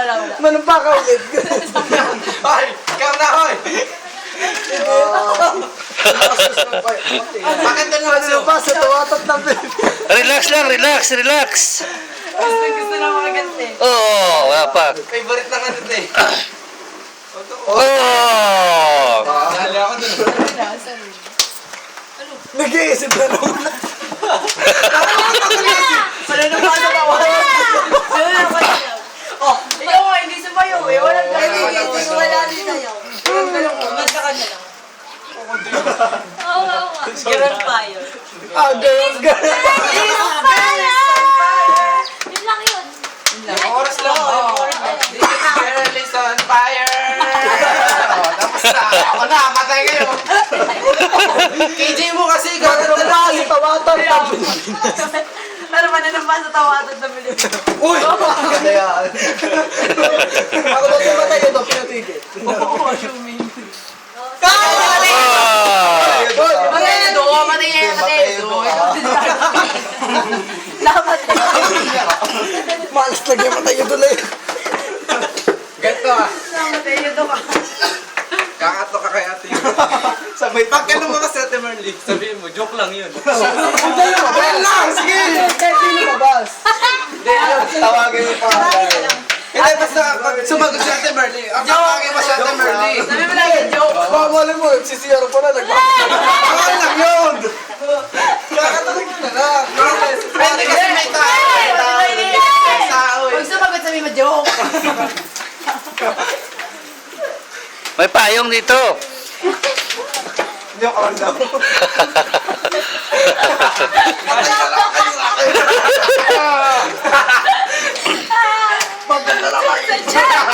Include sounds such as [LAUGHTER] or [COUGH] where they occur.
wala, wala. Manumpa ka ulit. Hoy! Ikaw na, hoy! Bakit doon mo Ano pa sa tuwatot na Relax lang, relax, relax. Gusto, gusto na mga ganti. Oo, wala pa. Favorite lang ano eh. Oh! Dali ako dun. Wala, sorry. Nag-iisip na naman. [LAUGHS] Wala na pa sa tawa. Wala na pa sa Oh, ikaw sumayo eh. Walang ganun. Hindi, hindi ko wala din sa'yo. Walang ganun. Mas ka na lang. Oo, oo, oo. Girl fire. Ah, girls, girls. Yun lang yun. Yung oras lang. Oh. This girl is on fire. Oh, tapos na. Ako na, matay kayo. [LAUGHS] KJ mo kasi, gaganda Manumpa lang sa [LAUGHS] eh. Tuwatot. Ano ba na naman sa tawanan na bili? Uy! [LAUGHS] Yan. [LAUGHS] Ako daw tumatay ito, pinatigil. Oo, [LAUGHS] assuming. Ah! Matay do, matay niya, matay do. Lamat Malas lagi matay ito lang. Ganito ah. Namatay niya do ka. Kakato ka kay ate yun. Sabay Pag ano mga sa ate Marley, sabihin mo, joke lang yun. [LAUGHS] Ayan lang, sige. Kahit sino mabas. Tawagin mo pa. Hindi, basta sumagot si ate Marley, ang tawagin mo si ate Marley. Sabi mo lang yung joke. Mamali mo, sisiyaro pa na. Nagpapakita. Lang yun! Kakatalag mo na lang. Pwede kasi may tao. May tao. May tao. Pag sumagot sabi mo joke. [LAUGHS] May payong dito. Alam. [LAUGHS] Maganda naman.